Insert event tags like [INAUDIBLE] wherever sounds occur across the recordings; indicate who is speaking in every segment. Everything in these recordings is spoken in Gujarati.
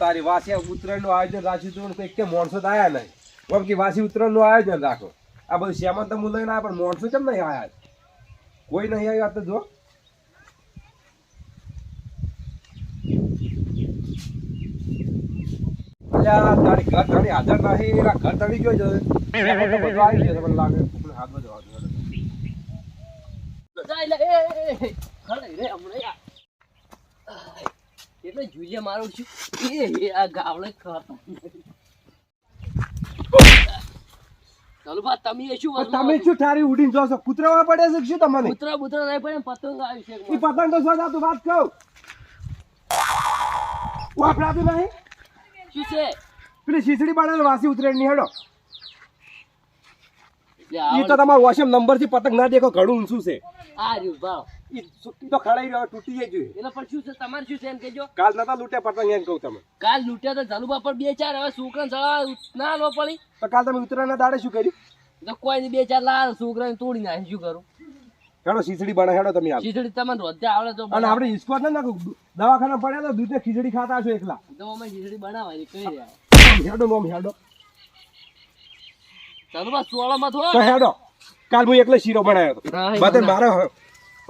Speaker 1: તારી વાસી ઉત્તરાયણનું આયોજન રાખ્યું હતું કોઈ કે માણસો આવ્યા નહીં. ઓમ કે વાસી ઉત્તરાયણનું આયોજન રાખો. આ બધું શ્યામન તો હું લઈને પણ માણસો કેમ નહીં આવ્યા કોઈ નહીં આવ્યું તો જો. તારી ઘર તારી હાજર નહીં, એના ઘર તળી ગયો છે
Speaker 2: એ, એ, એ, રે, હમણાં એટલે જુલિયા મારું છું. એ એ આ ગાવડે ખાતો. તમે શું
Speaker 1: તમે શું ઠારી ઉડીને જો કૂતરાવા પડે છે શું તમને?
Speaker 2: કૂતરા બુતરા નહીં પડે પતંગ આવી છે
Speaker 1: ઈ પતંગ તો સોદા તું વાત કહું. વાપરાતું નહીં?
Speaker 2: શું છે?
Speaker 1: પેલી શીસડી બાળા વાસી ઉતરે ની હેડો.
Speaker 2: એટલે
Speaker 1: તો તમારો વોશમ નંબરથી પતંગ ના દેખો ઘણું ઊંચું છે.
Speaker 2: આ રહ્યું ભાવ
Speaker 1: સુટ્ટી તો ખડાઈ રહ્યો તૂટી જાય જોઈએ.
Speaker 2: એટલે પણ શું છે તમારે શું છે એમ કેજો
Speaker 1: કાલ નતા લૂટ્યા પતંગ એમ કહું તમે
Speaker 2: કાલ લૂટ્યા તો ઝાલુબા પર બે ચાર હવે છોકરા સળા ના લો પડી.
Speaker 1: તો કાલ તમે ઉતરાના દાડે શું કર્યું?
Speaker 2: તો કોઈ બે ચાર લાલ છોકરાને તોડી નાખે શું કરું?
Speaker 1: હેડો ખીચડી બને હેડો તમે આવો
Speaker 2: ખીચડી તમને રોજે આવડે તો
Speaker 1: અને આપણે ઇસ્કોટ ના નાખો દવાખાના પડ્યા તો દૂધે ખીચડી ખાતા છો એકલા.
Speaker 2: તો અમે ખીચડી બનાવવાની કઈ રહ્યા.
Speaker 1: હેડો મોમ હેડો.
Speaker 2: ઝાલુબા સોળામાં થો
Speaker 1: તો હેડો કાલ હું એકલો શીરો બનાવ્યો હતો. બધે મારે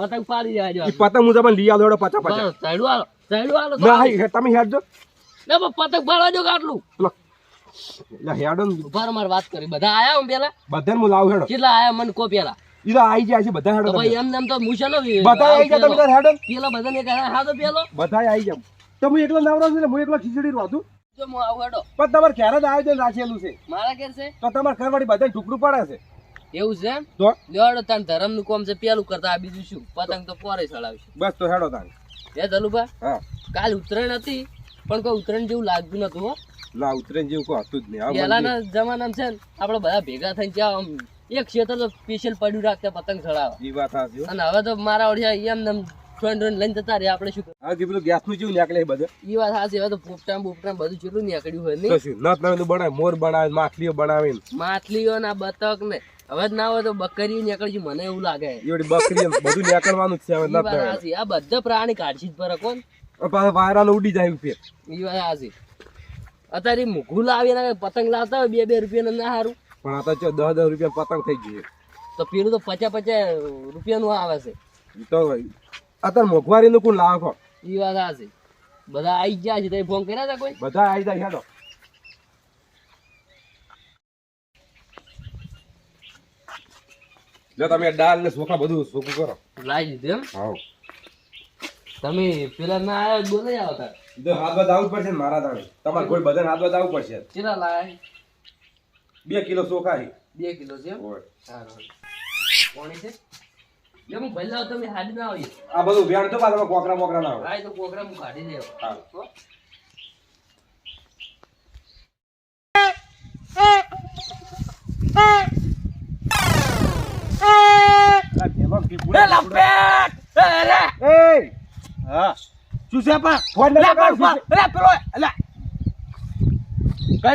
Speaker 2: પતંગ પાડી જાય
Speaker 1: ઈ પતંગ હું તમને લઈ આલો પાછા પચા
Speaker 2: સાઈડ આલો સાઈડ આલો
Speaker 1: ના તમે હેડજો.
Speaker 2: ના પતંગ પાડવા જો કાટલું
Speaker 1: લો. એટલે હેડો
Speaker 2: ઉભાર માર વાત કરી બધા આયા હું પેલા?
Speaker 1: બધાને હું લાવ હેડો.
Speaker 2: કેટલા આયા મને કો પેલા?
Speaker 1: ઈ તો આઈ જાય છે બધા હેડો
Speaker 2: ભાઈ એમ એમ તો મુશેલો
Speaker 1: બધા આઈ જાય તમે હેડો
Speaker 2: પેલા બધાને કહે હા તો પેલો.
Speaker 1: બધા આઈ જાવ તો હું એકલો નવરો છું ને હું એકલો ખીચડી રોધું
Speaker 2: જો હું આવું હેડો.
Speaker 1: પણ તમારે ક્યારે જ આયોજન રાખેલું છે.
Speaker 2: મારા ઘેર છે?
Speaker 1: તો તમારે ઘરવાળી બધા ટુકડું પડે છે.
Speaker 2: એવું છે
Speaker 1: તો?
Speaker 2: લેવાડો તાન ધરમનું કોમ છે પેલું કરતા આ બીજું શું? પતંગ તો પોરે ચડાવશું.
Speaker 1: બસ તો હેડો તાન.
Speaker 2: હે ધલુભા
Speaker 1: હા.
Speaker 2: કાલ ઉત્તરાયણ હતી પણ કોઈ ઉત્તરાયણ જેવું લાગતું નતું હો.
Speaker 1: ના ઉત્તરાયણ જેવું કોઈ હતું જ નહીં.
Speaker 2: પહેલાના જમાનામાં છે ને આપણે બધા ભેગા થઈને જ્યાં આમ એક ક્ષેત્ર તો સ્પેશિયલ પડ્યું રાખતા પતંગ ચડાવવા.
Speaker 1: એ વાત હાચી
Speaker 2: અને હવે તો મારા ઓળિયા એમ નમ જોઈન જોઈન લઈને જતા રહ્યા આપણે શું કરવું?
Speaker 1: જે પેલું ગેસનું જેવું નીકળે બધે.
Speaker 2: ઈ વાત સાચી હવે તો પોપટામ બોપટામ બધું જેટલું નીકળ્યું હોય નહીં
Speaker 1: શું નત બનાવે મોર બનાવે માખલીઓ બનાવે
Speaker 2: માછલીઓ ના બતક ને. હવે જ ના હોય તો બકરી નીકળશે મને એવું લાગે.
Speaker 1: એવડી બકરી બધું નીકળવાનું જ છે હવે ના.
Speaker 2: સાચી આ બધા પ્રાણી કાઢશે જ પર કોણ
Speaker 1: પાછા વાયરાનો ઉડી જાય ઉપર
Speaker 2: ઈ વાત સાચી અત્યારે મૂઘું લાવી ને પતંગ લાવતા હોય બે બે રૂપિયા ના સારું
Speaker 1: પણ આ તો જો દસ દસ રૂપિયા પતંગ થઈ ગયું
Speaker 2: તો પેલું તો પચાસ પચાસ રૂપિયાનું આવે છે.
Speaker 1: તો અત્યારે મોંઘવારીનું કોણ લાવો
Speaker 2: ઈ વાત સાચી બધા આવી ગયા છે તમે ફોન કર્યા હતા કોઈ?
Speaker 1: બધા આવી જાય હેડો. જો તમે દાળ ને ચોખા બધું સોખું કરો.
Speaker 2: લાવી દીધું એમ?
Speaker 1: હા
Speaker 2: તમે પેલા ના આવ્યા બોલે આવતા
Speaker 1: જો હાથ બાદ આવવું પડશે ને મારા તાણે તમારે કોઈ બધાને હાથ બાદ આવવું પડશે.
Speaker 2: કેટલા લાય?
Speaker 1: બે કિલો ચોખા છે.
Speaker 2: બે કિલો છે એમ? સારું કોણી છે? લે હું ભલે લાવ તમે હાડી ના આવી.
Speaker 1: આ બધું વેણ તો પાછા કોકરા મોકરા ના હોય
Speaker 2: હા તો પ્રોગ્રામ હું કાઢી દેવો
Speaker 1: હા.
Speaker 2: હો?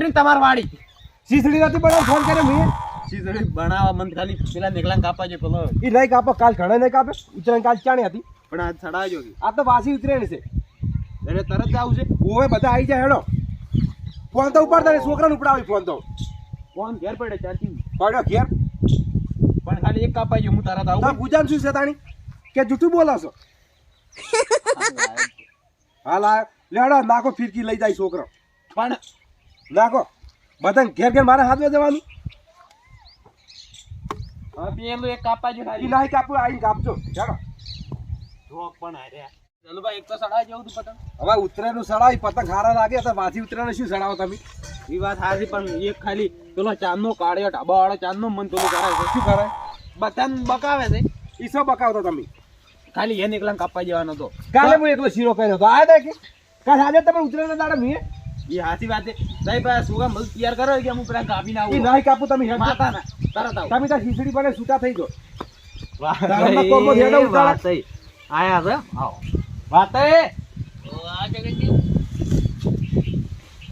Speaker 3: ને તમાર વાડી
Speaker 1: સીસડી નથી પણ ફોન કર્યો મેં
Speaker 3: સીસડી બનાવવા મન ખાલી પેલા નીકળા કાપા છે પેલો
Speaker 1: એ નહીં કાપો કાલ ઘણા નહીં કાપે ઉત્તરાયણ કાલ ચાણી હતી
Speaker 3: પણ આ ચડાવજો
Speaker 1: આ તો વાસી ઉતરેણ છે
Speaker 3: અરે તરત જ આવું છે
Speaker 1: ઓવે બધા આવી જાય હેડો ફોન તો ઉપાડતા છોકરાને ઉપડાવી ફોન તો.
Speaker 3: ફોન ઘેર પડે ચાલતી
Speaker 1: પડ્યો ઘેર.
Speaker 3: પણ ખાલી એક કાપાઈ છે હું તારા
Speaker 1: તાર
Speaker 3: આવું.
Speaker 1: ગુજાન શું છે તાણી? કે જૂઠું બોલાશો હાલા લેડો નાખો ફિરકી લઈ જાય છોકરો.
Speaker 3: પણ
Speaker 1: નાખો. બધા ઘેર ઘેર મારે હાથમાં જવાનું.
Speaker 3: હા, પેલું એક કાપા છે
Speaker 1: ઈ
Speaker 3: ખાલી
Speaker 1: નાહી કાપો આવીને કાપજો. હેડો.
Speaker 3: જોક પણ હાર્યા ચાલો ભાઈ એક તો ચડાવી જવું તું પતંગ.
Speaker 1: હવે ઉતરેનું સડાવી પતંગ હારા લાગે તો માથી ઉતરેને શું સડાવો તમે?
Speaker 3: એ વાત સાચી પણ એક ખાલી પેલો ચાંદનો કાળિયો ઢાબા વાળો ચાંદનો મન પેલું કરે છે.
Speaker 1: શું કરે
Speaker 3: બધાને બકાવે છે.
Speaker 1: ઈ શું બકાવતો તમે?
Speaker 3: ખાલી એ નીકળા કાપા જવાનો હતો
Speaker 1: કાલે હું એકલો શીરો કર્યો હતો. આ દેખી કે કાલે આજે તમે ઉતરેને દાડા મેં
Speaker 3: એ હાથી વાત સાહેબ ભાઈ સુગા મલ તૈયાર કરો કે હું પેલા કાપીને
Speaker 1: ના
Speaker 3: આવું
Speaker 1: નહીં કાપું તમે હેડ
Speaker 3: માતા ના તરત આવો
Speaker 1: તમે ત્યાં ખીચડી બને છૂટા થઈ જો
Speaker 3: વાહ. વાત એ
Speaker 2: આ જગતજી ચાલો બા, કાઢ્યા છે આ.
Speaker 3: ના કેમ નમ આયા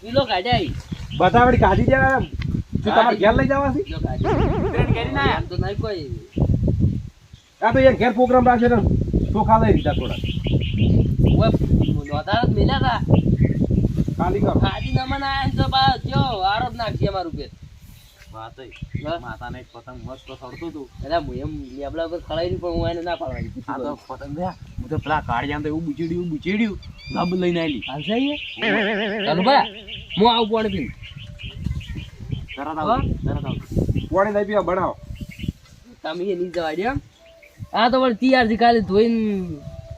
Speaker 2: કિલો કાઢ્યા
Speaker 1: વળી કાઢી દેવા શું તમારે ઘેર લઈ જવા છે?
Speaker 3: ટ્રેન કરી ના.
Speaker 2: તો નહીં કોઈ.
Speaker 1: આ ઘેર પ્રોગ્રામ રાખે ને. ચોખા લઈ લીધા થોડા
Speaker 2: ઓય નોતા મેલ્યા તા.
Speaker 1: કાલી કર
Speaker 2: ખાજી નમન આયા તો બા જો આરોપ નાખી અમારું પેટ
Speaker 3: વાત
Speaker 2: હા?
Speaker 3: માતાને એક પતંગ મસ્ત સડતું હતું.
Speaker 2: અરે હું એમ લેબડા ઉપર ખડાઈ પણ હું એને ના પાડવાની
Speaker 3: આ તો પતંગ ગયા હું તો પેલા કાળિયા તો એવું બુચેડ્યું બુચેડ્યું. ગબ લઈને આલી
Speaker 2: હાલ જઈએ ચાલો ભાઈ હું આવું પાણી પીને.
Speaker 3: તરત
Speaker 2: હા?
Speaker 3: તરત આવ
Speaker 1: પાણી નહીં પીવા બનાવો.
Speaker 2: તમે એ આ તો પણ તૈયારથી કાલે ધોઈને.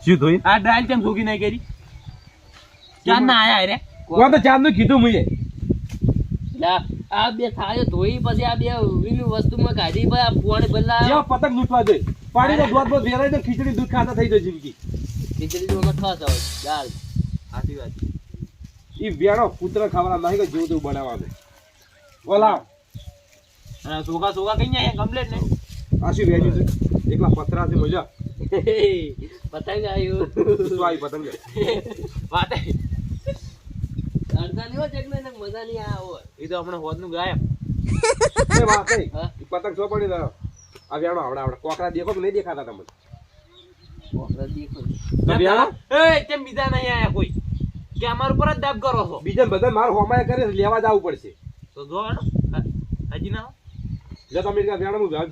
Speaker 1: શું ધોઈ?
Speaker 3: આ ડાયલ કેમ ભૂકી નહીં કરી? ચાંદ ના આયા રે?
Speaker 1: કોણ તો ચાંદનું કીધું મુએ.
Speaker 2: લા, આ બે થાળીઓ ધોઈ પછી આ બે વિની વસ્તુમાં કાઢી પછી આ પાણી બદલા
Speaker 1: જો પતંગ લૂંટવા દે. પાણીનો ધોધ દોધ બોધ વેરાય તો ખીચડી દૂધ ખાતા થઈ જાય જિંદગી.
Speaker 2: ખીચડી દૂધ એમાં ઠસ આવે દાળ.
Speaker 3: સાચી વાત.
Speaker 1: ઈ વેણો પુત્ર ખાવાના નહીં કે જેવું તેવું બનાવવાનું. બોલા
Speaker 3: અને સોગા સોગા કઈ જાય કમ્પ્લેટ ને
Speaker 1: આ શું વેચ્યું છે? એકલા પતરા છે મજા. [LAUGHS]
Speaker 2: પતંગ આવ્યું.
Speaker 1: શું આવી પતંગ.
Speaker 3: વાત.
Speaker 2: અડધા નહીં હોય ને મજા નહીં આવે
Speaker 3: એ તો હમણાં હોદનું ગાયબ. [LAUGHS]
Speaker 1: એ વાત નહીં પતંગ સો પડી રહ્યો? આ વેણો આવડે આવડે. કોકરા દેખો નહીં દેખાતા તમને?
Speaker 2: કોકરા દેખો.
Speaker 1: તો
Speaker 3: એ કેમ બીજા નહીં આયા કોઈ? કે અમાર ઉપર જ દાબ કરો છો?
Speaker 1: બીજા બધા મારે હોમાય કરે છે, લેવા જવું પડશે.
Speaker 3: તો જો. હજી ના
Speaker 1: જો તમે વેણો વ્યાજ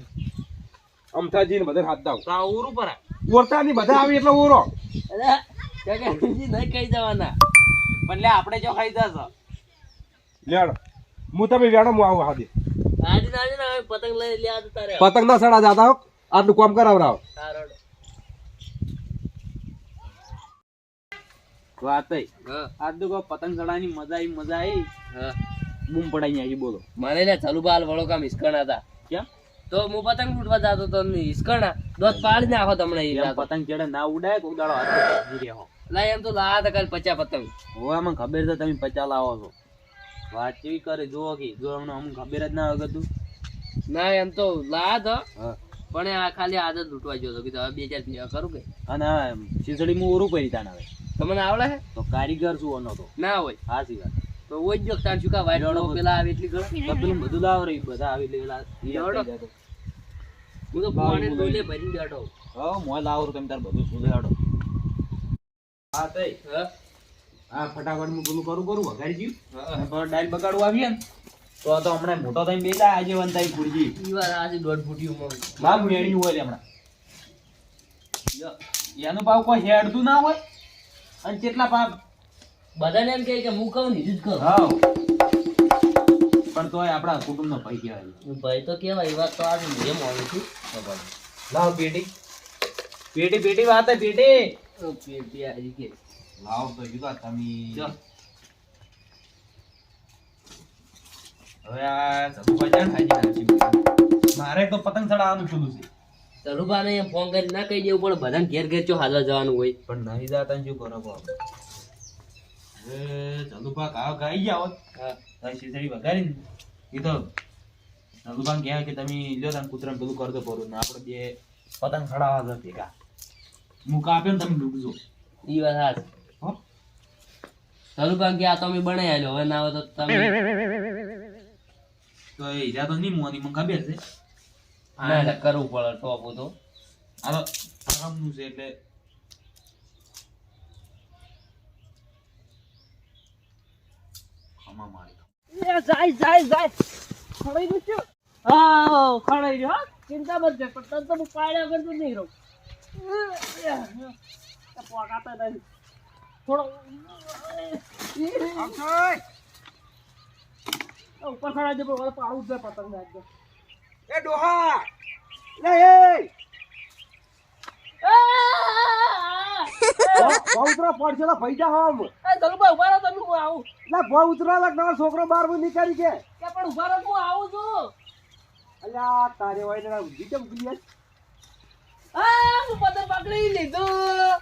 Speaker 1: અમથાજી ને બધા હાથ દાવ.
Speaker 3: તો આ ઉરું પર
Speaker 1: ઓરતા ની બધા આવી એટલે ઓરો
Speaker 2: અરે નહીં કહી જવાના.
Speaker 3: પણ લે આપણે જો ખાઈ જશો.
Speaker 1: લેડો. હું તમે વેણો હું આવું હાદી
Speaker 2: આજે ના ના પતંગ લઈ લે તારે.
Speaker 1: પતંગ ના સડા જાતા હો. આટલું કામ કરાવરાવ.
Speaker 3: વાત.
Speaker 2: હા.
Speaker 3: કહો પતંગ ચડાવવાની મજા આવી મજા આવી
Speaker 2: હા.
Speaker 3: બૂમ પડાઈ આવી બોલો.
Speaker 2: મને ને ચાલુ બાલ વળો કામ હિસકણા હતા.
Speaker 3: કેમ?
Speaker 2: તો હું પતંગ ઉડવા જતો તો ને હિસકણા દોત પાડી નાખો તમને.
Speaker 3: પતંગ ચડે ના ઉડાય કોક દાડો હાથ
Speaker 2: લા એમ તો લા હતા કાલ પચા પતંગ.
Speaker 3: હવે અમને ખબર છે તમે પચા લાવો છો. વાત કેવી કરે જુઓ કે જો અમને અમને ખબર જ ના હોય તું.
Speaker 2: ના એમ તો લા હતો.
Speaker 3: હા.
Speaker 2: પણ આ ખાલી આદત લૂંટવા ગયો હતો. કે હવે બે ચાર કરું કે?
Speaker 3: અને ખીચડી માં ઓરું કરી તાણ આવે
Speaker 2: તમને આવડે છે
Speaker 3: તો કારીગર શું ઓનો તો.
Speaker 2: ના હોય.
Speaker 3: સાચી વાત.
Speaker 2: તો ઓજ જો તાર શું કા વાઈટ પેલા આવે એટલી
Speaker 3: તો પેલું બધું લાવ રહી બધા આવી લેલા.
Speaker 2: હું તો પાણી. ડોલે ભરીને બેઠો.
Speaker 3: હા મોય લાવ તમે તાર બધું સુધાડો. હા તઈ.
Speaker 2: હા.
Speaker 3: ફટાફટ હું પેલું કરું કરું વગાડી
Speaker 2: હા.
Speaker 3: ગયું ડાયલ બગાડવું આવીએ ને તો તો હમણાં મોટો થઈને બેલા આજે વંતાઈ ફૂડજી
Speaker 2: ઈ વાર આજે દોઢ ફૂટ્યું મગ
Speaker 3: લાવ મેળ્યું હોય હમણાં. લ્યો, ભાવ કોઈ હેડતું ના હોય? અને કેટલા ભાવ
Speaker 2: બધાને એમ કહે કે હું કહું ને જ કહું
Speaker 3: હા. પણ તોય આપણા કુટુંબનો ભાઈ કહેવાય.
Speaker 2: ભાઈ તો કેવાય વાત તો આજે એમ આવું છું.
Speaker 3: લાવ પેટી. પેટી પેટી વાત હે પેટી.
Speaker 2: પેટી આવી કે
Speaker 3: લાવ તો જુદા તમે
Speaker 2: જો.
Speaker 3: હવે આ સતુભાઈ ખાઈ નાખી મારે તો પતંગ ચડાવવાનું પેલું છે.
Speaker 2: તરુભાને ફોન કરી ના કહી દેવું પણ બધાને ઘેર ઘેર ચો હાલવા જવાનું હોય.
Speaker 3: પણ નહીં જાતા શું કરો કહો હવે ચલુભા કાવ ગાઈ હોત.
Speaker 2: હા.
Speaker 3: શીતળી એ તો ચલુભા કહે કે તમે લ્યો તમે કૂતરાને પેલું કરતો પરું ને આપણે બે પતંગ ચડાવવા જશે ભેગા. મુકા આપ્યો ને તમે ડૂબજો.
Speaker 2: ઈ વાત હાથ આ તો અમે બનાવી આલ્યો. હવે ના આવે તો તમે
Speaker 3: તો એ ઈજા તો નહીં મોની મને ખબર છે
Speaker 2: એટલે કરવું પડે ટોપ તો.
Speaker 3: આ તો આરામનું છે એટલે ખમા મારી
Speaker 2: જાય જાય જાય. ખડાઈ ગયું હા ખડાઈ ગયો હા. ચિંતા મત કર પણ તને તો હું પાડ્યા કરતો નહીં રહું. પોકાતા નહીં થોડો ઉપર ખડા છે પણ પાડું જ પતંગ નાખજો
Speaker 1: એ ડોહા લે એ ઉતરો પડશે તો પૈસા હમ
Speaker 2: ધનુભાઈ ઊભા રહો તમે હું આવું.
Speaker 1: લે બહુ ઉતરો લાગ છોકરો બારમાં નીકળી કે
Speaker 2: પણ ઊભા રહો હું આવું છું.
Speaker 1: અલ્યા તારે હોય ને
Speaker 2: આ હું પતંગ પકડી લીધું.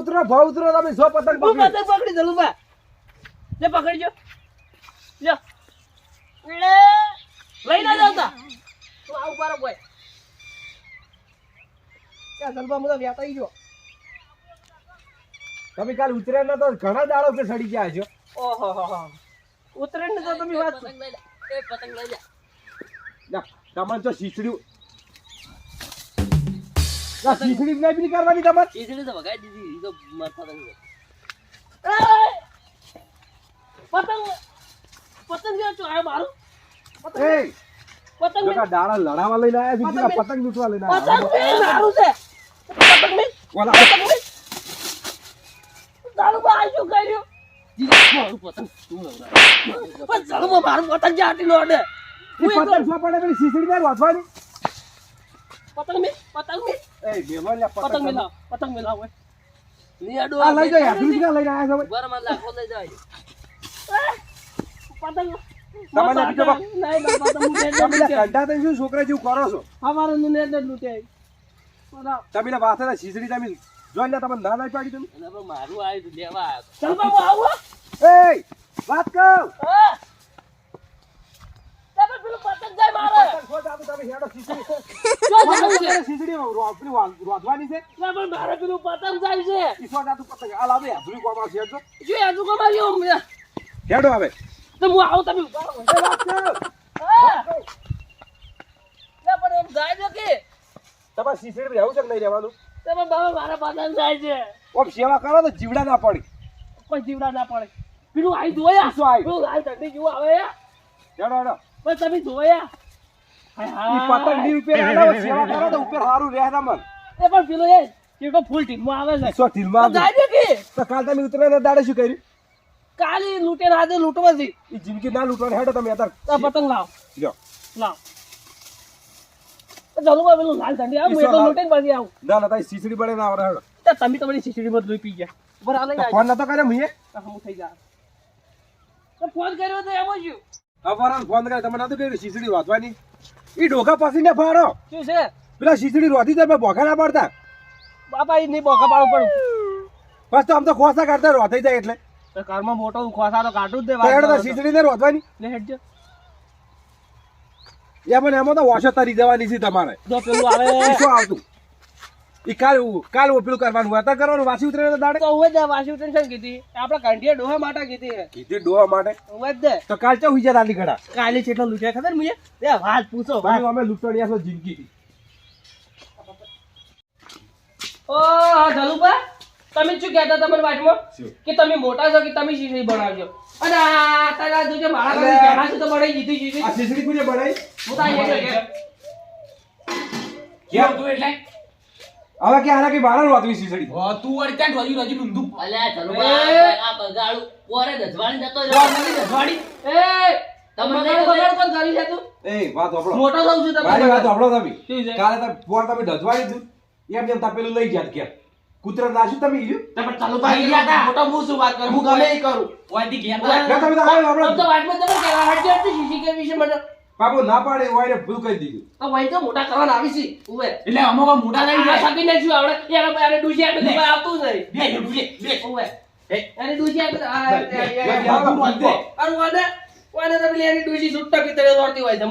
Speaker 1: ઉતરો બહુ ઉતરો તમે સો પતંગ
Speaker 2: હું
Speaker 1: પકડી.
Speaker 2: પતંગ પકડી ધનુભાઈ લે. પકડજો લ્યો લે. લઈ ના જાવતા. તું આવું પારો બોય ક્યાં ધનુભા મુદા વ્યાતાઈ ગયો
Speaker 1: તમે કાલ ઉતર્યા ના તો ઘણા દાડો કે સડી ગયા છો.
Speaker 2: ઓહો હો હો. ઉતરેણ તો તમે વાત પતંગ લઈ જા એ પતંગ લઈ લે.
Speaker 1: લે તમને તો શીચડ્યું. આ ખીચડી પેલી કરવાની તમારે?
Speaker 4: ખીચડી તો વગાડી દીધી. ઈ તો માર પતંગ! પતંગ! પતંગ જો આ મારું? પતંગ પતંગ
Speaker 1: દાડા લડાવા લઈને આયા છે પતંગ લૂંટવા લઈને
Speaker 4: પતંગ
Speaker 1: આયા
Speaker 4: મેં મારું છે. પતંગ મેં
Speaker 1: ઓલા
Speaker 4: પતંગ મેં દારૂમાં આ શું કર્યું? મારું પતંગ તું. પણ જળમાં મારું પતંગ જાટી નો અડે
Speaker 1: પતંગ પડે પેલી ખીચડી ને વાંચવાની
Speaker 4: પતંગ મેં પતંગ મેં
Speaker 1: એ બેમાં લ્યા
Speaker 4: પતંગ મેલાવ પતંગ મેલાવ હોય. ની અડો
Speaker 1: આ લઈ જાય હેઠું ક્યાં લઈને આયા છે
Speaker 4: બરાબર લાખો લઈ જાય. પતંગ.
Speaker 1: તમારે બીજો બા-
Speaker 4: નહીં, નહીં, પતંગ હું
Speaker 1: તમે
Speaker 4: લૂંટે.
Speaker 1: લ્યા શું છોકરા જેવું કરો છો?
Speaker 4: અમારું નું નેટ જ
Speaker 1: તમે તમે જોઈ લે તમે ના પાડી તમે
Speaker 4: મારું આયુ લેવા ચાલ બાબુ આવો
Speaker 1: એ વાત કહું.
Speaker 4: તમે પેલું પતંગ જાય મારે.
Speaker 1: પતંગ ખોટ આપી તમે હેડો ખીચડી.
Speaker 4: જો
Speaker 1: રોધવાની છે?
Speaker 4: પણ મારે પેલું પતંગ જાય છે.
Speaker 1: ઈ જાતું પતંગ. આ લાવે હેઠું કોમાં છે
Speaker 4: જો યાદુ આવો.
Speaker 1: હેડો આવે
Speaker 4: તો હું આવું તમે ઊભા રહો. પણ એમ જાય છે કે
Speaker 1: તમારે ખીચડી રહેવું છે કે નહીં રહેવાનું?
Speaker 4: તમે બાબા મારા પતંગ જાય છે.
Speaker 1: ઓમ સેવા કરો તો જીવડા ના પડે.
Speaker 4: કોઈ જીવડા ના પડે. પેલું આઈ જોયા
Speaker 1: શું આયુ?
Speaker 4: પેલું લાલ ઠંડી જેવું આવે.
Speaker 1: હેડો હેડો.
Speaker 4: પણ તમે જોયા
Speaker 1: ઈ પતંગની ઉપર [LAUGHS] હેડો સેવા કરો તો ઉપર સારું રહે તમને
Speaker 4: એ પણ પેલો એ ચીટો ફૂલ ટીમમાં આવે છે.
Speaker 1: સો ઢીલમાં
Speaker 4: તો જાય કે?
Speaker 1: તો કાલ તમે ઉતરે દાડે શું કર્યું?
Speaker 4: કાલે લૂંટે ને આજે લૂંટવાથી
Speaker 1: ઈ જિંદગી ના લૂંટવાની હેડો તમે
Speaker 4: તો
Speaker 1: અત્યારે
Speaker 4: પતંગ લાવ.
Speaker 1: લ્યો.
Speaker 4: લાવ. તો ભાઈ પેલું લાલ ઠંડી આવું એટલે
Speaker 1: લાવ.
Speaker 4: લૂંટીને પછી આવું.
Speaker 1: ના ના તારી ખીચડી બળે ના આવડે હેડો.
Speaker 4: તો તમે તમારી ખીચડી માં લોહી પી ગયા. બરાબર આ લઈ
Speaker 1: તો. ફોન નતો કર્યો મુએ
Speaker 4: તો હમું થઈ તો ફોન કર્યો તો એમ જ
Speaker 1: ફોન કરે તમે નતું કર્યું ખીચડી રોધવાની ઈ ડોકા પસીને ફાડો.
Speaker 4: શું છે?
Speaker 1: પેલા ખીચડી રોધી તમે ભોખા ના પડતા.
Speaker 4: બાપા એ નહીં બોકા પાડવું પડું
Speaker 1: બસ તો આમ તો ખોસા કાઢતા રોધાઈ જાય એટલે.
Speaker 4: ઘરમાં મોટો ખોસા તો કાઢું જ દે
Speaker 1: તો તો
Speaker 4: વાત
Speaker 1: ને રોધવાની.
Speaker 4: લે હેડજો.
Speaker 1: એ પણ એમાં તો વોશો તરી જવાની છે તમારે.
Speaker 4: જો પેલું આવે.
Speaker 1: શું આવતું? ઈ કાલ કાલ પેલું કરવાનું હોય. કરવાનું વાસી ઉતરે દાડે?
Speaker 4: તો હું જ વાસી ટેન્શન કીધી? આપણા કાંઠિયા ડોહા માટે કીધી
Speaker 1: કીધી ડોવા માટે?
Speaker 4: હું
Speaker 1: તો કાલ ચા હુઈ જાય ઘડા?
Speaker 4: કાલે કેટલો લૂંટ્યા ખબર મુજે? એ વાત પૂછો વાત.
Speaker 1: તમે અમે લૂંટણીયા છો જિંદગી
Speaker 4: ઓ ધલુબા તમે શું કહેતા તમારી વાતમાં? કે તમે મોટા છો કે તમે શીશડી બનાવજો. અને આ તારા જોજે મારા
Speaker 1: અલે.
Speaker 4: છે તો બનાવી દીધી શીશડી.
Speaker 1: આ ખીચડી કોને બનાવી?
Speaker 4: હું તો અહીંયા જ
Speaker 1: કેમ
Speaker 3: તું એટલે?
Speaker 1: હવે કે આના કઈ બારા રોધવી સડી
Speaker 3: ઓ, તું વળી ત્યાં રોજી રોજી ઊંધું?
Speaker 2: અલ્યા! ધરુબા આ બગાડું. પોરે દજવાણી જતો રહ્યો.
Speaker 3: રજવાડી
Speaker 4: એ!
Speaker 2: તમને
Speaker 4: બગાડ કોણ કરી છે તું.
Speaker 1: એ વાત આપણો
Speaker 4: મોટો થવું છું
Speaker 1: મારી વાત આપણો તમે. કાલે તમે પોર તમે ઢસવાડી દીધું. એમ જેમ તાપેલું લઈ ગયા કે કૂતરા નાશું તમે ઈયું
Speaker 4: તમે ચાલુ ભાઈ ગયા હતા. મોટો હું શું વાત કરું? હું ગમે એ કરું.
Speaker 3: ઓયથી
Speaker 4: ઓય.
Speaker 3: જા.
Speaker 1: તમે તો આવ્યો
Speaker 4: આપણો તો વાતમાં તમે કહેવા હાટજો હતી શીશી કે વિશે મને?
Speaker 1: બાપુ ના પાડે એને ભૂલ કરી દીધું
Speaker 4: તો વહી તો મોટા કરવાના આવી છે ઉવે
Speaker 3: એટલે અમુક મોટા થઈ જાય
Speaker 4: સગી ને શું આવડે યાર ડુસી આપણે તો આવતું જ નહીં
Speaker 3: બે હેડું, બે.
Speaker 4: ઉવે એને ડુસી આપણે આ
Speaker 1: બે, બે, બે, બે,
Speaker 4: આ
Speaker 1: બે, બે.
Speaker 4: અરે વાને વાને તો પેલી એની ડુસી સુટ્ટા પીતળે દોડતી હોય છે.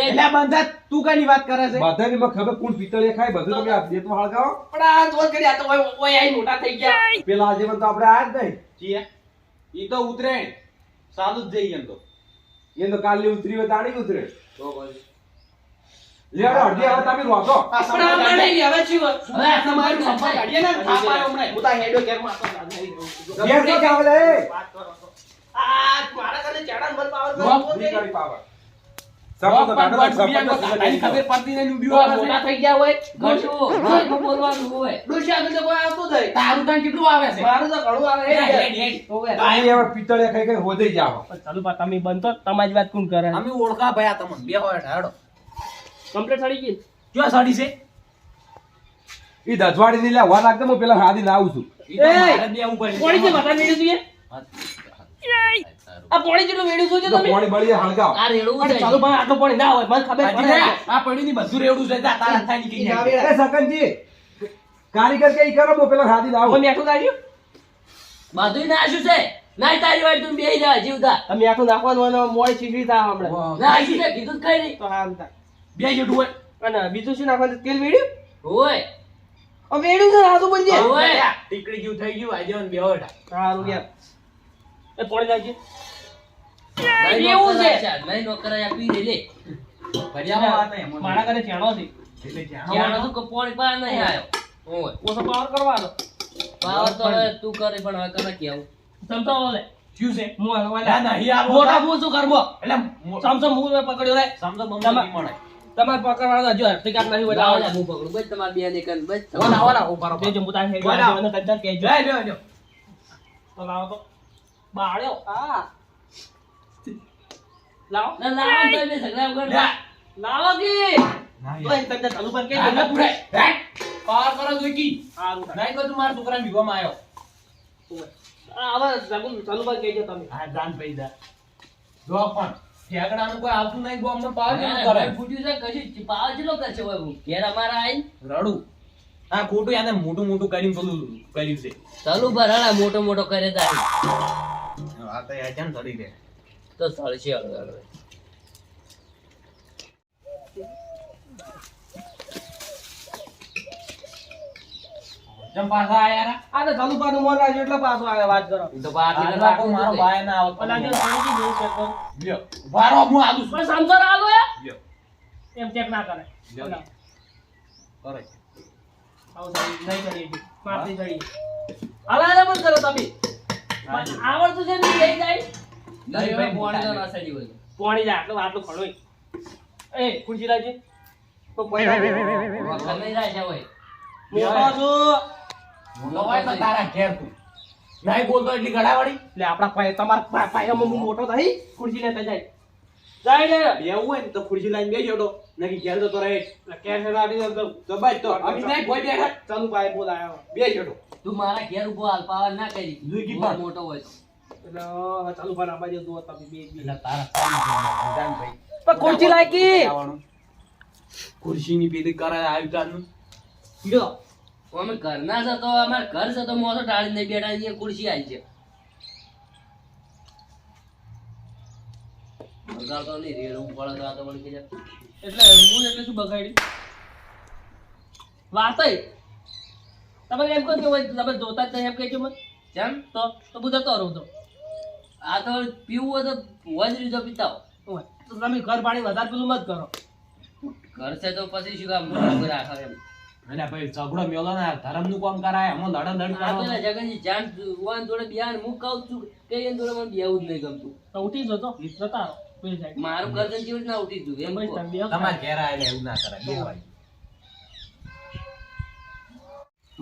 Speaker 3: એટલે બંધા તું કાની વાત કરે છે
Speaker 1: બધાની માં ખબર કોણ પિત્તળ ખાય બધું તમે આ દેશમાં હળગાવો
Speaker 4: પણ આ દોડ કરી આ તો ઓય ઓય આઈ મોટા થઈ ગયા
Speaker 1: પેલા આજીવન તો આપણે આ જ નહીં
Speaker 3: ચિયા? ઈ તો ઉતરે સાદું જ જઈ એમ તો
Speaker 1: એ તો કાલની ઉતરી. હોય તાણી ઉતરે લેડો અડધી હવે તમે રોધો
Speaker 4: પણ આ મને હવે શું
Speaker 2: હવે આ તમારું સંપર્ક
Speaker 3: કાઢીએ ને થાપ આવ્યો હમણાં.
Speaker 4: હું તો હેડો ઘેરમાં આ તો ના નહીં રહું.
Speaker 1: ઘેર તો જાવ લે.
Speaker 4: વાત કરો. આ મારા કને ચેડા મન પાવર કરો
Speaker 1: ઈ
Speaker 3: ખબર પડતી નહીં ને ઊંધિયું આવે
Speaker 4: મોટા થઈ ગયા હોય?
Speaker 2: ગટુ, ગટુ બોલવાનું હોય.
Speaker 4: ડુસી આગળ કોઈ આવતું જ
Speaker 3: તારું તાન કેટલું આવે છે?
Speaker 4: મારું તો ઘણું આવે.
Speaker 3: હેડ,
Speaker 4: હે
Speaker 3: હેડ, હેડ.
Speaker 4: ઓવે.
Speaker 1: અહીં હવે પિત્તળે ખાઈ ખાઈ હોદઈ જાઓ
Speaker 4: ચાલુ બા તમે બનતો તમારી વાત કોણ કરે?
Speaker 3: અમે ઓળખા ભયા તમને. બે હોય હેડો.
Speaker 4: કમ્પ્લીટ સડી ગઈ?
Speaker 3: ક્યાં સડી છે?
Speaker 1: ઈ દસવાડી ની લે વાર લાગતો હું પેલા હાદી લાવું છું.
Speaker 4: એ!
Speaker 3: બે ઉપર
Speaker 4: આ પોણી જેટલું વેડ્યું
Speaker 1: તો
Speaker 4: તમે?
Speaker 1: પાણી બળી હળગાવ.
Speaker 2: આ
Speaker 4: રેડું
Speaker 2: છે.
Speaker 4: ચાલો ભાઈ આટલું પોણી ના હોય મને ખબર પડે.
Speaker 3: આ પડી ની બધું રેડું છે. તારા હાથાઈ નીકળી જાય.
Speaker 1: એ સકનજી કારીગર કે ઈ કરો હું પેલા હાદી લાવું.
Speaker 4: તમે આટલું નાખ્યું
Speaker 2: બધુંય નાશ્યું છે? નાઈ તારી વાળી તું બેહી જા જીવતા
Speaker 4: તમે આટલું નાખવાનું હોય ને મોડી ચીકડી થાય હમણાં.
Speaker 3: વાહ.
Speaker 2: નાશ્યું છે? કીધું કઈ નહીં.
Speaker 4: તો હારું થાય.
Speaker 3: બે જેટલું હોય.
Speaker 4: અને બીજું શું નાખવાનું? તેલ વેડ્યું?
Speaker 2: હોય.
Speaker 4: છે હાથું બનજે.
Speaker 2: હવે.
Speaker 3: લે, ટીકડી જેવું થઈ ગયું આજે બે હોય
Speaker 4: સારું યાર એ પોણી નાખજે. એવું છે.
Speaker 2: નહીં લે
Speaker 4: મારા ઘરે ચેણો
Speaker 2: તો કોઈ પાર નહીં આયો. ઓય.
Speaker 4: ઓછો પાવર કરવાનો
Speaker 2: પાવર તો હવે તું કરે પણ હવે કને કેવું?
Speaker 4: સમતો ઓલે
Speaker 5: શું છે?
Speaker 4: હું
Speaker 5: ના, ના, ઈ
Speaker 4: મોટા હું શું કરવો
Speaker 5: એટલે
Speaker 4: સમસમ હું પકડ્યો રે
Speaker 5: સમજો બમણો નહીં મળે.
Speaker 4: તમારે પકડવાનો જો હર્ષિકાત નહીં હોય.
Speaker 2: લાવો હું પકડું. બસ તમારી બસ
Speaker 5: ઓલા, ઓલા, ઊભા રહો.
Speaker 4: જે. તો લાવો તો. બાળ્યો. આ લાવો
Speaker 2: લાવો તો બે વગર
Speaker 4: લાવો કી
Speaker 5: ના,
Speaker 4: તો
Speaker 5: યાર.
Speaker 4: એ તંતર ચાલુ પર
Speaker 5: આ
Speaker 4: કહેજો
Speaker 5: પૂરે. હે? પાર કરો તો
Speaker 4: હારું
Speaker 5: નહીં તો તું મારા છોકરાને વિવામાં આવ્યો.
Speaker 4: આ હવે ચાલુ ચાલુ પર કહેજો તમે
Speaker 5: આ જાન પૈદા. જો પણ, ઠેકડાનું કોઈ આવતું નહીં, ગો
Speaker 2: અમને
Speaker 5: કરે?
Speaker 2: ફૂટ્યું છે કશું પાવર ચેટલો કરશે હવે હું ઘેર અમારા આઈ
Speaker 5: રડું. આ ખોટું યાદ મોટું મોટું કરીને બધું કર્યું છે
Speaker 2: ચાલુ ભરાણા મોટો મોટો કરે તારી
Speaker 5: આ તો યાર કેમ ચડી
Speaker 2: તો.
Speaker 4: કરો. તમે. આવડતું છે ને લઈ જાય.
Speaker 2: પોણી તો
Speaker 4: આટલું આટલું એ લાવજે તો પૈસા
Speaker 2: હોય.
Speaker 4: મોટો છું
Speaker 5: મોટો હોય તો તારા ઘેર તું. નહીં બોલતો એટલી ગળાવાળી?
Speaker 4: એટલે આપણા પાય તમારા પાયામાં હું મોટો થઈ ખુરશી લેતા જાય જાય ને
Speaker 5: બેવું હોય ને તો ખુરશી લાઈને બેસી જતો. નક્કી ઘેર જતો રહે.
Speaker 4: એટલે છે દો તો
Speaker 5: તો બસ તો. અભી નહીં, કોઈ બેઠા.
Speaker 4: ચાલુ પાય બોલાયો
Speaker 5: બેસી જતો.
Speaker 2: તું મારા ઘેર ઊભો હાલ પાવર ના કરી મોટો હોય તો.
Speaker 4: એટલે ચાલુ બે
Speaker 5: એટલે તારા ભાઈ.
Speaker 4: પણ ખુરશી લાગી.
Speaker 5: ખુરશીની પેલી કરાય આવી તારનું.
Speaker 4: જો.
Speaker 2: અમે ઘરના છે તો અમારે ઘર છે તો મોસો ટાળીને બેઠા અહીંયા ખુરશી આવી છે. બગાડતો નહીં રેડવું પડે તો આ તો વળી
Speaker 4: એટલે હું એટલે શું બગાડી વાતય તમે એમ કહો કે તમે જોતા જ નહીં એમ કહેજો મને?
Speaker 2: કેમ
Speaker 4: તો તો હું જતો રહું તો
Speaker 2: આ તો પીવું હોય તો વજરી જો પીતા હો.
Speaker 4: તો તમે ઘર પાણી વધારે પેલું મત કરો.
Speaker 2: ઘર છે તો પછી શું કામ ભૂખ રાખે એમ.
Speaker 5: ભાઈ ઝઘડો મેલો ને ધર્મનું કામ કરાય અમે લડન લડ કરો.
Speaker 2: પેલા જગનજી જાન વાન જોડે બિયાન હું કહું છું કે એને જોડે મને બેવું જ નહીં ગમતું.
Speaker 4: તો ઉઠી જતો જતા
Speaker 2: મારું ઘર છે જેવું ના ઉઠી જતું એમ
Speaker 4: ભાઈ
Speaker 5: તમારે ઘેર આવીને એવું ના કરાય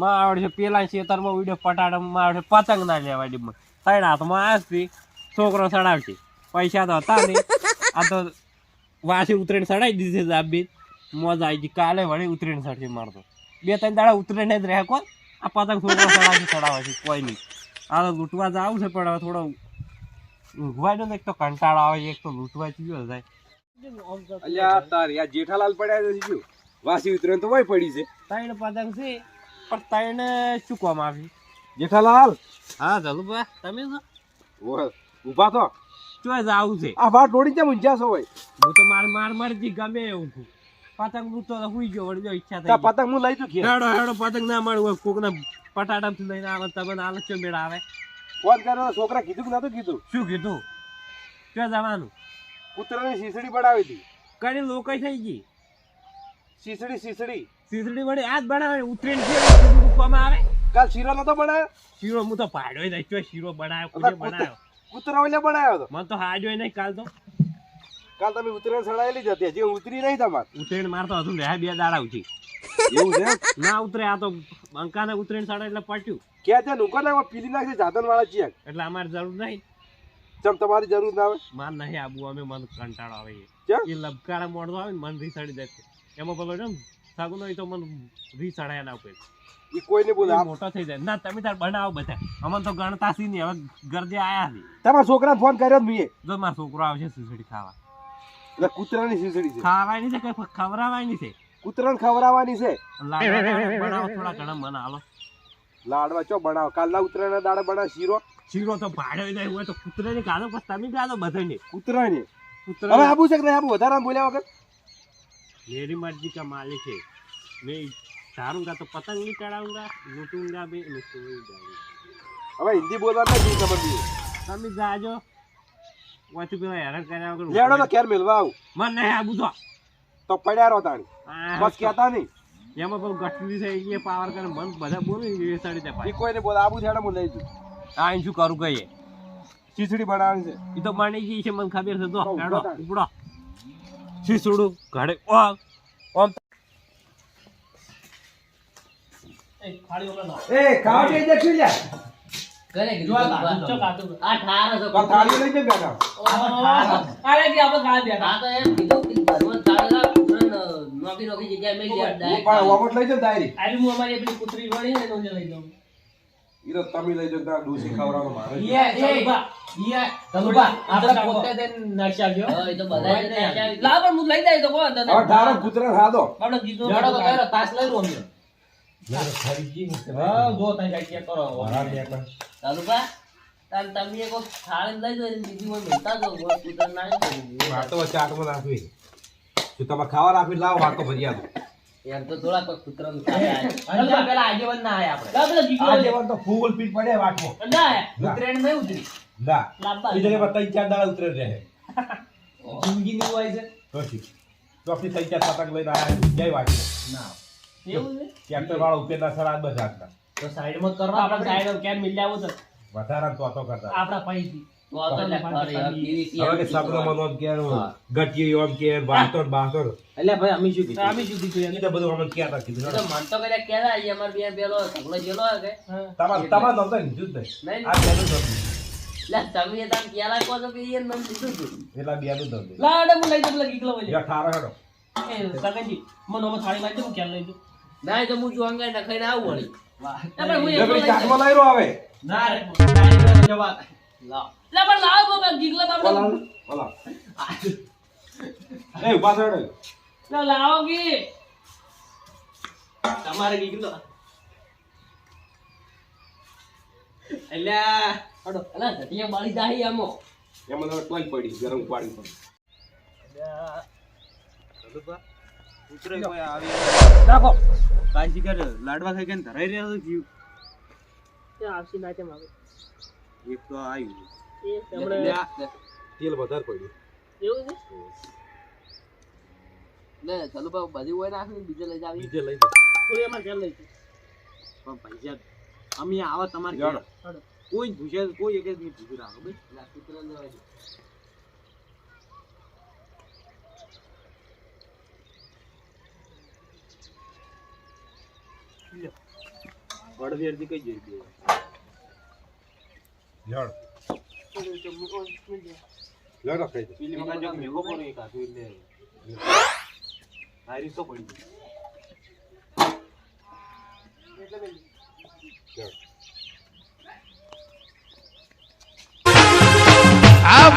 Speaker 3: માં આવડે છે પેલા ખેતરમાં વીડિયો પટાડમાં આવડે પતંગ ના લેવા ડીમાં ત્રણ હાથમાં આવતી છોકરો ચડાવશે. પૈસા તો હતા નહીં. આ તો વાસી ઉતરીને ચડાવી દીધી છે બી. મોજ આવી ગઈ. કાલે વળી ઉતરીને ચડશે મારતો બે ત્રણ દાડા ઉતરીને જ રહ્યા કોણ? આ પતંગ છોકરો ચડાવી ચડાવે છે કોઈ નહીં. આ તો લૂંટવા જવું છે પણ હવે થોડો ઊંઘવાનો ને એક તો કંટાળો આવે એક તો લૂંટવા ચીજો જાય. અલ્યા તાર આ જેઠાલાલ પડ્યા છે વાસી ઉતરે તો વય પડી છે. ત્રણ પતંગ છે. પણ ત્રણ શું કામ આવી? જેઠાલાલ. હા ચાલુ બા તમે ઊભા તો ચોય જાવું છે? આ વાત દોડી છે મુંજા છો હોય હું તો માર માર મરજી ગમે એવું છું. પતંગ હું તો હુઈ ગયો વળી જો ઈચ્છા થઈ પતંગ હું લઈ જુ હેડો હેડો પતંગ ના મારું હોય કોક ના પટાટા થી લઈને આવે તમને આલસ ચો મેળ આવે.
Speaker 1: ફોન કર્યો છોકરા કીધું કે નતું કીધું?
Speaker 3: શું કીધું? ક્યાં જવાનું?
Speaker 1: કૂતરાની શીસડી પડાવી હતી
Speaker 3: કઈ લોકો થઈ ગઈ?
Speaker 1: શીસડી શીસડી
Speaker 3: સીસડી વળી આજ બનાવે ઉતરીને મૂકવામાં આવે.
Speaker 1: કાલ શીરો નતો બનાવ્યો
Speaker 3: શીરો હું તો પાડ્યો નહીં શીરો બનાવ્યો કુજે બનાવ્યો
Speaker 1: કૂતરા ઓલે બનાવ્યો તો.
Speaker 3: મને તો હાજ્યો નહીં કાલ તો.
Speaker 1: કાલ તમે ઉતરેણ સડાયેલી જ હતી હજી ઉતરી નહીં તમારે.
Speaker 3: ઉતરીને મારતો હતું ને બે દાડા ઉઠી
Speaker 1: એવું છે
Speaker 3: ના ઉતરે આ તો બંકાને ઉતરીને સડા એટલે પટ્યું.
Speaker 1: કે છે? નુકો ના પીલી નાખશે જાતન વાળા છીએ
Speaker 3: એટલે અમારે જરૂર નહીં.
Speaker 1: ચમ તમારી જરૂર ના આવે
Speaker 3: માર નહીં આબુ અમે મન કંટાળો આવે. એ લબકારા મોડો આવે મન મને રીસાડી દે એમાં પેલો છે સાગુનો એ તો મને ચડાય ના ઉપર
Speaker 1: એ કોઈ બોલા.
Speaker 3: મોટો થઈ જાય. ના તમે તાર બનાવો બધા. અમને તો ગણતા સી નહીં. હવે ગરજે આયા છે
Speaker 1: તમારા છોકરાને ફોન કર્યો મેં
Speaker 3: જો મારો છોકરો આવશે સુસડી ખાવા.
Speaker 1: એટલે કૂતરાની સુસડી છે.
Speaker 3: ખાવાની છે કે ખવરાવાની છે?
Speaker 1: કૂતરાને ખવરાવાની છે?
Speaker 3: લાડવા બનાવો થોડા ઘણા મને હાલો.
Speaker 1: લાડવા ચો બનાવો? કાલના ઉતરાયણના દાડ બનાવ શીરો?
Speaker 3: શીરો તો ભાડે જાય હોય તો કૂતરાને ગાધો પણ તમે ગાધો બધાને
Speaker 1: કૂતરાની. હવે
Speaker 3: કૂતરા
Speaker 1: આબુ છે કે નહીં આબુ? વધારે બોલ્યા વગર?
Speaker 3: मेरी मर्जी का मालिक है मैं चारूंगा तो पतंग नहीं चढ़ाऊंगा लूटूंगा भी मैं सोऊंगा
Speaker 1: હવે હિન્દી બોલવા નથી ખબર બી
Speaker 3: તમે જાજો વાંચું પેલા હેરાન કર્યા વગર
Speaker 1: લેવડો તો ક્યારે મેળવા આવું
Speaker 3: મને નહીં આબુ તો
Speaker 1: તો પડ્યા રહો તાણી
Speaker 6: આ
Speaker 1: બસ કહેતા નહીં
Speaker 6: એમાં પેલું ગઠરી છે એ પાવર કરે બંધ બધા બોલે એ સડી જાય
Speaker 1: એ
Speaker 6: પાછી.
Speaker 1: કોઈને બોલ આબુ થેડા હું લઈ જઉં
Speaker 6: આ એને શું કરું કહીએ
Speaker 1: ખીચડી બનાવવાની છે
Speaker 6: એ તો માની ગઈ છે મને ખબર છે તો
Speaker 1: તો
Speaker 6: હેડો
Speaker 1: ઉભો થાય.
Speaker 6: ઉપડો શીસુડું ઘાડે ઓમ ઓમ
Speaker 4: એ ખાડી ઓલા ના
Speaker 1: એ ખાવા દે જશું લ્યા
Speaker 2: કરે
Speaker 4: જો આ
Speaker 2: બાપા.
Speaker 4: કાઢું, ચો કાઢું.
Speaker 2: આ ઠાર હતો.
Speaker 1: તો થાળી લઈ જઈ બેઠા
Speaker 4: અરે જી આપણે ખાવા બેઠા
Speaker 2: આ તો એમ કીધું કે ઠાર હતા, નોકી નોખી જગ્યાએ મેલી દે, ડાયરેક્ટ
Speaker 1: પણ વોટ લઈ જો ડાયરી
Speaker 4: આજે હું અમારી પેલી કુતરી વળી ને લઈ જાઉં
Speaker 1: ઈ તો તમે લઈ જાઉં તાર ડોસી ખવડાવવાનો મારે.
Speaker 4: આપણે પોતે તેને નાખી
Speaker 2: એ તો બધાય ને ત્યાં આવી.
Speaker 4: લાવ પણ હું લઈ જાય તો કોઈ વાંધો
Speaker 1: હવે
Speaker 4: નહીં.
Speaker 1: કૂતરા ખાધો
Speaker 4: આપણે કીધું
Speaker 3: જડો તો કર્યો, તાસ લઈ લઉં અમે.
Speaker 4: હા, જો તઈ કાંઈ કરો.
Speaker 2: ચાલુભા, તાન તમે એક થાળી લઈ જાઓ, બીજી વાર મળતા જાઓ, બોલ, કૂતરાને ના
Speaker 1: જો તમે ખાવા રાખવી લાવો વાતો ભરી આપો
Speaker 2: એમ તો થોડા કોઈ.
Speaker 4: અને પેલા
Speaker 3: આગેવાન ના આયા આપણે.
Speaker 4: લે.
Speaker 1: તો ફૂલ પીટ પડે વાટવો
Speaker 4: ના
Speaker 3: ઉતરેણ મે ઉતરી.
Speaker 1: ના
Speaker 4: લાંબા.
Speaker 1: એ જગ્યાએ ત્રણ ચાર દાડા ઉતરે રહે [LAUGHS]
Speaker 3: જિંદગીની હોય છે.
Speaker 1: પછી તો આપણી ત્રણ ચાર પતંગ લઈને આયા જય વાટવો
Speaker 3: ના.
Speaker 4: એવું છે?
Speaker 1: ટ્રેક્ટર વાળા સર આ બધા
Speaker 3: તો સાઈડમાં
Speaker 4: માં
Speaker 3: કરવા
Speaker 4: આપણે સાઈડ કેમ મિલ્યા આવું તો
Speaker 1: વધારા તો કરતા
Speaker 4: આપણા પૈથી
Speaker 1: ને
Speaker 2: તો હું નખાઈને આવું વળી.
Speaker 3: ના રે જવા.
Speaker 2: લાવ.
Speaker 4: લે પણ લાવ બાબા, ગીગલા બાબા.
Speaker 1: બોલા બોલા એ ઊભા થયો હેડો.
Speaker 4: લાવો ગી.
Speaker 3: તમારે તો. એટલે
Speaker 4: હડો.
Speaker 2: અલા, ધતિયા બાળી આમો.
Speaker 1: એમાં ટોય પડી ગરમ પાડી પડી
Speaker 4: નાખો.
Speaker 3: કાંચી કર લાડવા ખાઈ ખાઈને ધરાઈ રહ્યા છો જીવ
Speaker 4: એ આવશે ના તેમ આવે.
Speaker 3: એક તો આવ્યું
Speaker 1: તેલ વધારે પડ્યું
Speaker 4: એવું છે?
Speaker 2: લે, ચાલુ બા, બધી હોય નાખી, બીજે લઈ જાવી.
Speaker 1: બીજે લઈ.
Speaker 4: થોડી એમાં ક્યાં લઈ?
Speaker 3: પણ પૈસા અમે આવા તમારે ઘેર. કોઈ ભૂસે કોઈ એક જ નહીં ભૂસ્યું રાખો ભાઈ
Speaker 2: લા, લેવા જવા દે.
Speaker 3: વડવેરથી કઈ જઈ
Speaker 1: જાણ. લેડો ખાઈ જાઓ.
Speaker 3: પેલી મગા જો મેગો પડ્યો એક હાથું લે હારી તો પડી.
Speaker 7: આ